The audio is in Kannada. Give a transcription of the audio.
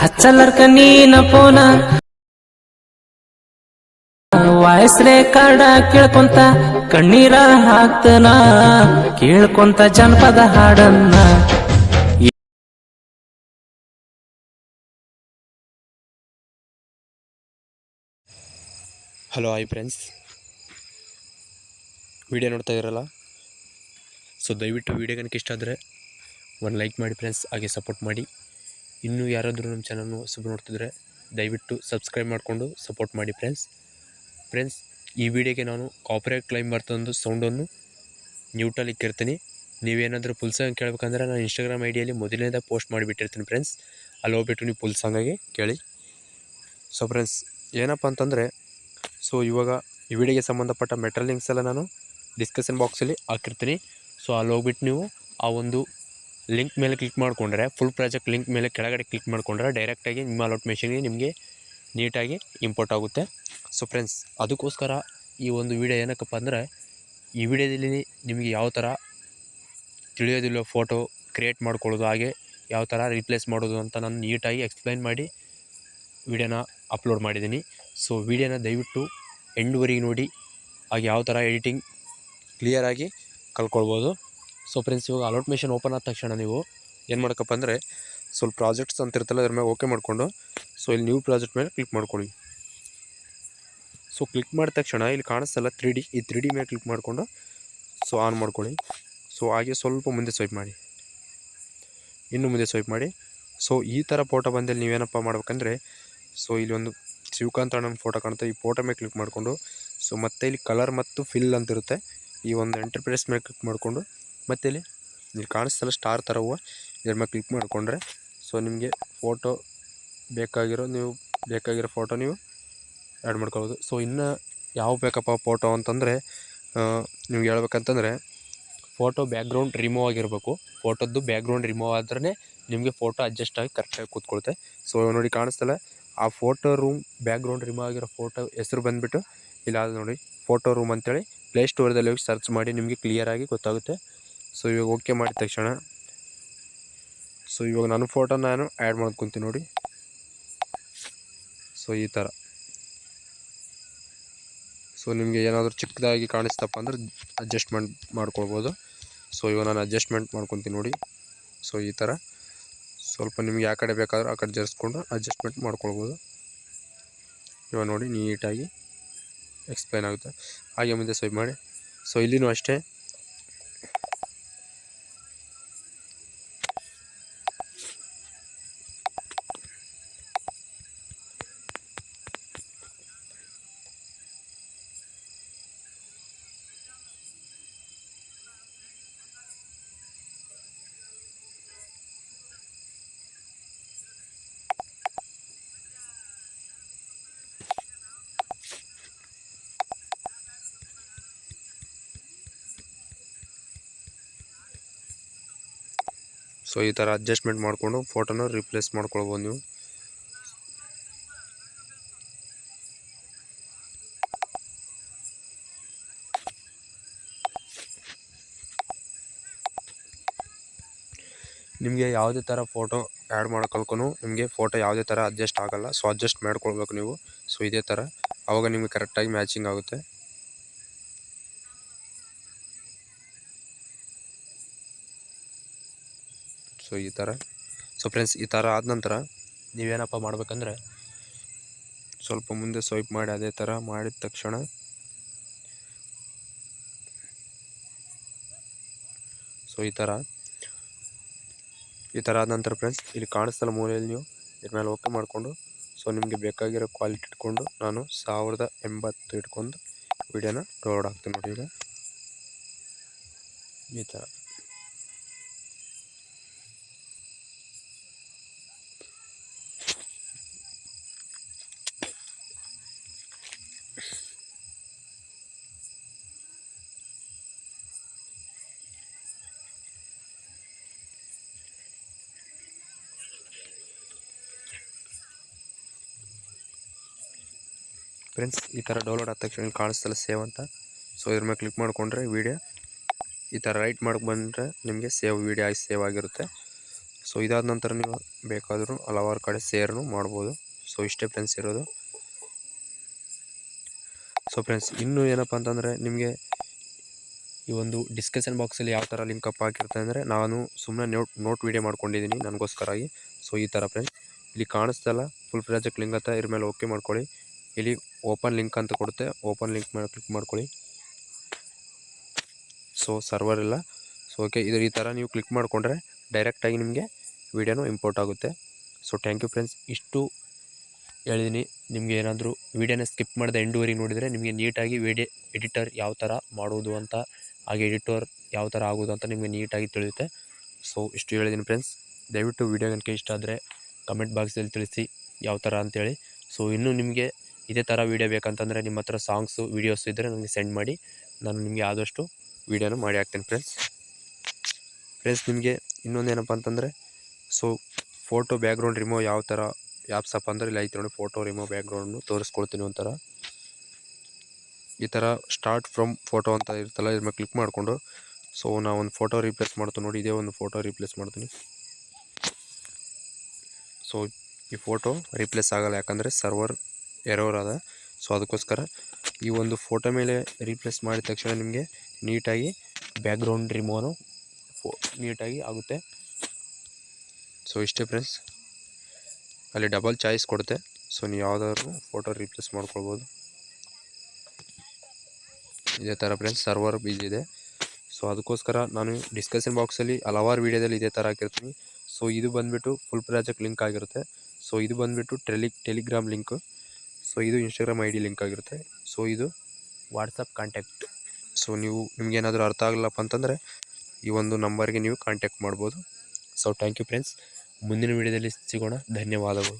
ಹಚ್ಚಲರ್ಕ ನೀನ ಪೋನ. ವಾಯ್ಸ್ ರೆಕಾರ್ಡ ಕೇಳ್ಕೊಂತ ಕಣ್ಣೀರ ಹಾಕ್ತನ. ಕೇಳ್ಕೊಂತ ಜನಪದ ಹಾಡನ್ನ. ಹಲೋ ಹಾಯ್ ಫ್ರೆಂಡ್ಸ್ ವಿಡಿಯೋ ನೋಡ್ತಾ ಇರಲ್ಲ? ಸೊ ದಯವಿಟ್ಟು ವಿಡಿಯೋ ಕనుక ಇಷ್ಟ ಆದರೆ, ಒಂದು ಲೈಕ್ ಮಾಡಿ ಫ್ರೆಂಡ್ಸ್ ಹಾಗೆ ಸಪೋರ್ಟ್ ಮಾಡಿ. ಇನ್ನೂ ಯಾರಾದರೂ ನಮ್ಮ ಚಾನಲ್ನು ಸುಬ್ ನೋಡ್ತಿದ್ರೆ ದಯವಿಟ್ಟು ಸಬ್ಸ್ಕ್ರೈಬ್ ಮಾಡಿಕೊಂಡು ಸಪೋರ್ಟ್ ಮಾಡಿ ಫ್ರೆಂಡ್ಸ್. ಫ್ರೆಂಡ್ಸ್, ಈ ವಿಡಿಯೋಗೆ ನಾನು ಕಾಪ್ರೇಟ್ ಕ್ಲೈಮ್ ಬರ್ತಂದು ಸೌಂಡನ್ನು ನ್ಯೂಟಲ್ಲಿ ಇಕ್ಕಿರ್ತೀನಿ. ನೀವೇನಾದರೂ ಫುಲ್ ಸಾಂಗ್ ಕೇಳಬೇಕಂದ್ರೆ ನಾನು ಇನ್ಸ್ಟಾಗ್ರಾಮ್ ಐಡಿಯಲ್ಲಿ ಮೊದಲನೇದಾಗ ಪೋಸ್ಟ್ ಮಾಡಿಬಿಟ್ಟಿರ್ತೀನಿ ಫ್ರೆಂಡ್ಸ್ ಅಲ್ಲಿ ಹೋಗ್ಬಿಟ್ಟು ನೀವು ಫುಲ್ ಸಾಂಗಾಗಿ ಕೇಳಿ. ಸೊ ಫ್ರೆಂಡ್ಸ್ ಏನಪ್ಪ ಅಂತಂದರೆ ಸೊ ಇವಾಗ ಈ ವಿಡಿಯೋಗೆ ಸಂಬಂಧಪಟ್ಟ ಮೆಟ್ರಲ್ ಲಿಂಕ್ಸ್ ಎಲ್ಲ ನಾನು ಡಿಸ್ಕಷನ್ ಬಾಕ್ಸಲ್ಲಿ ಹಾಕಿರ್ತೀನಿ. ಸೊ ಅಲ್ಲಿ ಹೋಗ್ಬಿಟ್ಟು ನೀವು ಆ ಒಂದು ಲಿಂಕ್ ಮೇಲೆ ಕ್ಲಿಕ್ ಮಾಡಿಕೊಂಡ್ರೆ ಫುಲ್ ಪ್ರಾಜೆಕ್ಟ್ ಲಿಂಕ್ ಮೇಲೆ ಕೆಳಗಡೆ ಕ್ಲಿಕ್ ಮಾಡಿಕೊಂಡ್ರೆ ಡೈರೆಕ್ಟಾಗಿ ನಿಮ್ಮ ಅಲೌಟ್ ಮೆಷಿನ್ಗೆ ನಿಮಗೆ ನೀಟಾಗಿ ಇಂಪೋರ್ಟ್ ಆಗುತ್ತೆ. ಸೊ ಫ್ರೆಂಡ್ಸ್ ಅದಕ್ಕೋಸ್ಕರ ಈ ಒಂದು ವಿಡಿಯೋ ಏನಕ್ಕಪ್ಪ ಅಂದರೆ, ಈ ವಿಡಿಯೋದಲ್ಲಿ ನಿಮಗೆ ಯಾವ ಥರ ತಿಳಿಯೋದಿಲ್ಲ ಫೋಟೋ ಕ್ರಿಯೇಟ್ ಮಾಡ್ಕೊಳ್ಳೋದು, ಹಾಗೆ ಯಾವ ಥರ ರೀಪ್ಲೇಸ್ ಮಾಡೋದು ಅಂತ ನಾನು ನೀಟಾಗಿ ಎಕ್ಸ್ಪ್ಲೈನ್ ಮಾಡಿ ವಿಡಿಯೋನ ಅಪ್ಲೋಡ್ ಮಾಡಿದ್ದೀನಿ. ಸೊ ವಿಡಿಯೋನ ದಯವಿಟ್ಟು ಎಂಡ್ವರೆಗೆ ನೋಡಿ, ಹಾಗೆ ಯಾವ ಥರ ಎಡಿಟಿಂಗ್ ಕ್ಲಿಯರಾಗಿ ಕಲ್ಕೊಳ್ಬೋದು ಸೊ ಫ್ರೆಂಡ್ಸ್, ಇವಾಗ ಅಲೌಟ್ ಮಿಷನ್ ಓಪನ್ ಆದ ತಕ್ಷಣ ನೀವು ಏನು ಮಾಡಬೇಕಪ್ಪ ಅಂದರೆ ಸ್ವಲ್ಪ ಪ್ರಾಜೆಕ್ಟ್ಸ್ ಅಂತ ಇರ್ತಲ್ಲ ಅದ್ರ ಮೇಲೆ ಓಕೆ ಮಾಡಿಕೊಂಡು ಸೊ ಇಲ್ಲಿ ನ್ಯೂ ಪ್ರಾಜೆಕ್ಟ್ ಮೇಲೆ ಕ್ಲಿಕ್ ಮಾಡ್ಕೊಳ್ಳಿ. ಸೊ ಕ್ಲಿಕ್ ಮಾಡಿದ ತಕ್ಷಣ ಇಲ್ಲಿ ಕಾಣಿಸ್ತಲ್ಲ ತ್ರೀ ಡಿ ಈ ತ್ರೀ ಡಿ ಮೇಲೆ ಕ್ಲಿಕ್ ಮಾಡಿಕೊಂಡು ಸೊ ಆನ್ ಮಾಡ್ಕೊಳ್ಳಿ. ಸೊ ಹಾಗೆ ಸ್ವಲ್ಪ ಮುಂದೆ ಸ್ವೈಪ್ ಮಾಡಿ. ಇನ್ನು ಮುಂದೆ ಸ್ವೈಪ್ ಮಾಡಿ. ಸೊ ಈ ಥರ ಫೋಟೋ ಬಂದಲ್ಲಿ ನೀವೇನಪ್ಪ ಮಾಡ್ಬೇಕಂದ್ರೆ ಸೊ ಇಲ್ಲಿ ಒಂದು ಶಿವಕಾಂತ್ ಅಣ್ಣನ ಫೋಟೋ ಕಾಣುತ್ತೆ. ಈ ಫೋಟೋ ಮೇಲೆ ಕ್ಲಿಕ್ ಮಾಡಿಕೊಂಡು ಸೊ ಮತ್ತೆ ಇಲ್ಲಿ ಕಲರ್ ಮತ್ತು ಫಿಲ್ ಅಂತಿರುತ್ತೆ ಈ ಒಂದು ಎಂಟರ್ಪ್ರೈಸ್ ಮೇಲೆ ಕ್ಲಿಕ್ ಮಾಡಿಕೊಂಡು ಮತ್ತೆ ಇಲ್ಲಿ ಇಲ್ಲಿ ಕಾಣಿಸ್ತಲ್ಲ ಸ್ಟಾರ್ ಥರ ಹೂವು. ಇದ್ರ ಮೇಲೆ ಕ್ಲಿಕ್ ಮಾಡಿಕೊಂಡ್ರೆ. ಸೊ ನಿಮಗೆ ಫೋಟೋ ಬೇಕಾಗಿರೋ ನೀವು, ಬೇಕಾಗಿರೋ ಫೋಟೋ ನೀವು ಆ್ಯಡ್ ಮಾಡ್ಕೊಬೋದು ಸೊ ಇನ್ನು ಯಾವ ಬೇಕಪ್ಪ ಫೋಟೋ ಅಂತಂದರೆ ನಿಮ್ಗೆ ಹೇಳ್ಬೇಕಂತಂದರೆ, ಫೋಟೋ ಬ್ಯಾಕ್ಗ್ರೌಂಡ್ ರಿಮೂವ್ ಆಗಿರಬೇಕು. ಫೋಟೋದ್ದು ಬ್ಯಾಕ್ಗ್ರೌಂಡ್ ರಿಮೂವ್ ಆದ್ರೆ ನಿಮಗೆ ಫೋಟೋ ಅಡ್ಜಸ್ಟ್ ಆಗಿ ಕರೆಕ್ಟಾಗಿ ಕೂತ್ಕೊಳುತ್ತೆ. ಸೊ ನೋಡಿ ಕಾಣಿಸ್ತಲ್ಲ, ಆ ಫೋಟೋ ರೂಮ್ ಬ್ಯಾಕ್ಗ್ರೌಂಡ್ ರಿಮೂವ್ ಆಗಿರೋ ಫೋಟೋ ಹೆಸರು ಬಂದುಬಿಟ್ಟು ಇಲ್ಲ ನೋಡಿ, ಫೋಟೋ ರೂಮ್ ಅಂತೇಳಿ ಪ್ಲೇಸ್ಟೋರ್ದಲ್ಲಿ ಹೋಗಿ ಸರ್ಚ್ ಮಾಡಿ ನಿಮಗೆ ಕ್ಲಿಯರಾಗಿ ಗೊತ್ತಾಗುತ್ತೆ. ಸೊ ಇವಾಗ ಓಕೆ ಮಾಡಿದ ತಕ್ಷಣ. ಸೊ ಇವಾಗ ನನ್ನ ಫೋಟೋ ನಾನು ಆ್ಯಡ್ ಮಾಡ್ಕೊತೀನಿ ನೋಡಿ. ಸೊ ಈ ಥರ ಸೊ ನಿಮಗೆ ಏನಾದರೂ ಚಿಕ್ಕದಾಗಿ ಕಾಣಿಸ್ತಪ್ಪ ಅಂದ್ರೆ ಅಡ್ಜಸ್ಟ್ಮೆಂಟ್ ಮಾಡ್ಕೊಳ್ಬೋದು. ಸೊ ಇವಾಗ ನಾನು ಅಡ್ಜಸ್ಟ್ಮೆಂಟ್ ಮಾಡ್ಕೊತೀನಿ ನೋಡಿ. ಸೊ ಈ ಥರ ಸ್ವಲ್ಪ ನಿಮ್ಗೆ ಯಾವ ಕಡೆ ಬೇಕಾದರೂ ಆ ಕಡೆ ಜರ್ಸ್ಕೊಂಡು ಅಡ್ಜಸ್ಟ್ಮೆಂಟ್ ಮಾಡ್ಕೊಳ್ಬೋದು. ಇವಾಗ ನೋಡಿ ನೀಟಾಗಿ ಎಕ್ಸ್ಪ್ಲೈನ್ ಆಗುತ್ತೆ. ಹಾಗೆ ಮುಂದೆ ಸ್ವೈಪ್ ಮಾಡಿ. ಸೊ ಇಲ್ಲಿನೂ ಅಷ್ಟೇ. ಸೊ ಈ ಥರ ಅಡ್ಜಸ್ಟ್ಮೆಂಟ್ ಮಾಡಿಕೊಂಡು ಫೋಟೋನ ರಿಪ್ಲೇಸ್ ಮಾಡ್ಕೊಳ್ಬೋದು ನೀವು. ನಿಮಗೆ ಯಾವುದೇ ಥರ ಫೋಟೋ ಆ್ಯಡ್ ಮಾಡೋಕಲ್ಕೂ ನಿಮಗೆ ಫೋಟೋ ಯಾವುದೇ ಥರ ಅಡ್ಜಸ್ಟ್ ಆಗೋಲ್ಲ. ಸೊ ಅಡ್ಜಸ್ಟ್ ಮಾಡ್ಕೊಳ್ಬೇಕು ನೀವು. ಸೊ ಇದೇ ಥರ. ಆವಾಗ ನಿಮಗೆ ಕರೆಕ್ಟಾಗಿ ಮ್ಯಾಚಿಂಗ್ ಆಗುತ್ತೆ. ಸೊ, ಈ ಥರ. ಸೊ ಫ್ರೆಂಡ್ಸ್ ಈ ಥರ ಆದ ನಂತರ ನೀವೇನಪ್ಪ ಮಾಡ್ಬೇಕಂದ್ರೆ, ಸ್ವಲ್ಪ ಮುಂದೆ ಸ್ವೈಪ್ ಮಾಡಿ ಅದೇ ಥರ ಮಾಡಿದ ತಕ್ಷಣ, ಸೊ, ಈ ಥರ. ಈ ಥರ ಆದ ನಂತರ ಫ್ರೆಂಡ್ಸ್ ಇಲ್ಲಿ ಕಾಣಿಸ್ತಲ್ಲ ಮೂಲೆಯಲ್ಲಿ ನೀವು, ಇದ್ರ ಮೇಲೆ ಓಕೆ ಮಾಡಿಕೊಂಡು, ಸೊ, ನಿಮಗೆ ಬೇಕಾಗಿರೋ ಕ್ವಾಲಿಟಿ ಇಟ್ಕೊಂಡು ನಾನು ಸಾವಿರದ ಎಂಬತ್ತು ಇಟ್ಕೊಂಡು ವಿಡಿಯೋನ ಡೌನ್ಲೋಡ್ ಆಗ್ತೀನಿ ನೋಡಿ ಈಗ. ಈ ಥರ. ಫ್ರೆಂಡ್ಸ್, ಈ ಥರ ಡೌನ್ಲೋಡ್ ಆದ ತಕ್ಷಣ ಕಾಣಿಸ್ತಲ್ಲ ಸೇವ್ ಅಂತ. ಸೊ ಇದ್ರ ಮೇಲೆ ಕ್ಲಿಕ್ ಮಾಡಿಕೊಂಡ್ರೆ ವೀಡಿಯೋ ಈ ಥರ ರೈಟ್ ಮಾಡಕ್ಕೆ ಬಂದರೆ ನಿಮಗೆ ಸೇವ್ ವೀಡಿಯೋ ಆಗಿ ಸೇವ್ ಆಗಿರುತ್ತೆ. ಸೊ ಇದಾದ ನಂತರ ನೀವು ಬೇಕಾದರೂ ಹಲವಾರು ಕಡೆ ಸೇರ್ನು ಮಾಡ್ಬೋದು. ಸೊ ಇಷ್ಟೇ ಫ್ರೆಂಡ್ಸ್ ಇರೋದು. ಸೊ ಫ್ರೆಂಡ್ಸ್ ಇನ್ನೂ ಏನಪ್ಪ ಅಂತಂದರೆ ನಿಮಗೆ ಈ ಒಂದು ಡಿಸ್ಕಷನ್ ಬಾಕ್ಸಲ್ಲಿ ಯಾವ ಥರ ಲಿಂಕ್ ಅಪ್ ಆಗಿರುತ್ತೆ ಅಂದರೆ ನಾನು ಸುಮ್ಮನೆ ನೋಟ್ ನೋಟ್ ವೀಡಿಯೋ ಮಾಡ್ಕೊಂಡಿದ್ದೀನಿ ನನಗೋಸ್ಕರಾಗಿ ಸೊ ಈ ಥರ ಫ್ರೆಂಡ್ಸ್ ಇಲ್ಲಿ ಕಾಣಿಸ್ತಲ್ಲ ಫುಲ್ ಪ್ರಾಜೆಕ್ಟ್ ಲಿಂಕ್ ಇದ್ರ ಮೇಲೆ ಓಕೆ ಮಾಡ್ಕೊಳ್ಳಿ. ಇಲ್ಲಿ ಓಪನ್ ಲಿಂಕ್ ಅಂತ ಕೊಡುತ್ತೆ. ಓಪನ್ ಲಿಂಕ್ ಮೇಲೆ ಕ್ಲಿಕ್ ಮಾಡ್ಕೊಳ್ಳಿ. ಸೊ ಸರ್ವರ್ ಇಲ್ಲ. ಸೊ ಓಕೆ ಇದು ಈ ಥರ ನೀವು ಕ್ಲಿಕ್ ಮಾಡಿಕೊಂಡ್ರೆ ಡೈರೆಕ್ಟಾಗಿ ನಿಮಗೆ ವಿಡಿಯೋನೂ ಇಂಪೋರ್ಟ್ ಆಗುತ್ತೆ. ಸೊ ಥ್ಯಾಂಕ್ ಯು ಫ್ರೆಂಡ್ಸ್ ಇಷ್ಟು ಹೇಳಿದ್ದೀನಿ ನಿಮಗೆ ಏನಾದರೂ ವೀಡಿಯೋನ ಸ್ಕಿಪ್ ಮಾಡಿದ ಎಂಡೂವರೆಗೆ ನೋಡಿದರೆ ನಿಮಗೆ ನೀಟಾಗಿ ವಿಡಿಯೋ ಎಡಿಟರ್ ಯಾವ ಥರ ಮಾಡೋದು ಅಂತ, ಹಾಗೆ ಎಡಿಟರ್ ಯಾವ ಥರ ಆಗೋದು ಅಂತ ನಿಮಗೆ ನೀಟಾಗಿ ತಿಳಿಯುತ್ತೆ. ಸೊ ಇಷ್ಟು ಹೇಳಿದ್ದೀನಿ ಫ್ರೆಂಡ್ಸ್ ದಯವಿಟ್ಟು ವೀಡಿಯೋ ನನಗೆ ಇಷ್ಟ ಆದರೆ ಕಮೆಂಟ್ ಬಾಕ್ಸಲ್ಲಿ ತಿಳಿಸಿ ಯಾವ ಥರ ಅಂತೇಳಿ. ಸೊ ಇನ್ನೂ ನಿಮಗೆ ಇದೇ ಥರ ವೀಡಿಯೋ ಬೇಕಂತಂದರೆ ನಿಮ್ಮ ಹತ್ರ ಸಾಂಗ್ಸು ವೀಡಿಯೋಸ್ ಇದ್ದರೆ ನನಗೆ ಸೆಂಡ್ ಮಾಡಿ. ನಾನು ನಿಮಗೆ ಆದಷ್ಟು ವೀಡಿಯೋನ ಮಾಡಿ ಹಾಕ್ತೇನೆ ಫ್ರೆಂಡ್ಸ್ ಫ್ರೆಂಡ್ಸ್ ನಿಮಗೆ ಇನ್ನೊಂದು ಏನಪ್ಪ ಅಂತಂದರೆ ಸೊ ಫೋಟೋ ಬ್ಯಾಕ್ಗ್ರೌಂಡ್ ರಿಮೂವ್ ಯಾವ ಥರ ಆ್ಯಪ್ಸಪ್ಪ ಅಂದರೆ ಇಲ್ಲ ಐತೆ ನೋಡಿ ಫೋಟೋ ರಿಮೂವ್ ಬ್ಯಾಕ್ಗ್ರೌಂಡ್ನು ತೋರಿಸ್ಕೊಳ್ತೀನಿ ಒಂಥರ. ಈ ಥರ ಸ್ಟಾರ್ಟ್ ಫ್ರಮ್ ಫೋಟೋ ಅಂತ ಇರ್ತಲ್ಲ ಇದ್ರ ಕ್ಲಿಕ್ ಮಾಡಿಕೊಂಡು ಸೊ ನಾವು ಒಂದು ಫೋಟೋ ರೀಪ್ಲೇಸ್ ಮಾಡ್ತೀನಿ ನೋಡಿ, ಇದೇ ಒಂದು ಫೋಟೋ ರೀಪ್ಲೇಸ್ ಮಾಡ್ತೀನಿ. ಸೊ ಈ ಫೋಟೋ ರೀಪ್ಲೇಸ್ ಆಗಲ್ಲ, ಯಾಕಂದರೆ ಸರ್ವರ್ ಎರೋರ್ ಅದ ಸೊ ಅದಕ್ಕೋಸ್ಕರ ಈ ಒಂದು ಫೋಟೋ ಮೇಲೆ ರೀಪ್ಲೇಸ್ ಮಾಡಿದ ತಕ್ಷಣ ನಿಮಗೆ ನೀಟಾಗಿ ಬ್ಯಾಕ್ಗ್ರೌಂಡ್ ರಿಮೋನು ಫೋ ನೀಟಾಗಿ ಆಗುತ್ತೆ. ಸೊ ಇಷ್ಟೇ ಫ್ರೆಂಡ್ಸ್ ಅಲ್ಲಿ ಡಬಲ್ ಚಾಯ್ಸ್ ಕೊಡುತ್ತೆ. ಸೊ ನೀವು ಯಾವುದಾದ್ರು ಫೋಟೋ ರೀಪ್ಲೇಸ್ ಮಾಡ್ಕೊಳ್ಬೋದು. ಇದೇ ಥರ ಫ್ರೆಂಡ್ಸ್ ಸರ್ವರ್ ಇದೆ. ಸೊ ಅದಕ್ಕೋಸ್ಕರ ನಾನು ಡಿಸ್ಕಷನ್ ಬಾಕ್ಸಲ್ಲಿ ಹಲವಾರು ವೀಡಿಯೋದಲ್ಲಿ ಇದೇ ಥರ ಹಾಕಿರ್ತೀನಿ. ಸೊ ಇದು ಬಂದುಬಿಟ್ಟು ಫುಲ್ ಪ್ರಾಜೆಕ್ಟ್ ಲಿಂಕ್ ಆಗಿರುತ್ತೆ. ಸೊ ಇದು ಬಂದುಬಿಟ್ಟು ಟೆಲಿ ಟೆಲಿಗ್ರಾಮ್ ಲಿಂಕು ಸೊ ಇದು ಇನ್ಸ್ಟಾಗ್ರಾಮ್ ಐ ಡಿ ಲಿಂಕ್ ಆಗಿರುತ್ತೆ. ಸೊ ಇದು ವಾಟ್ಸಪ್ ಕಾಂಟ್ಯಾಕ್ಟ್ ಸೊ ನೀವು ನಿಮಗೇನಾದರೂ ಅರ್ಥ ಆಗಲ್ಲಪ್ಪ ಅಂತಂದರೆ ಈ ಒಂದು ನಂಬರ್ಗೆ ನೀವು ಕಾಂಟ್ಯಾಕ್ಟ್ ಮಾಡ್ಬೋದು. ಸೊ ಥ್ಯಾಂಕ್ ಯು ಫ್ರೆಂಡ್ಸ್ ಮುಂದಿನ ವೀಡಿಯೋದಲ್ಲಿ ಸಿಗೋಣ. ಧನ್ಯವಾದಗಳು.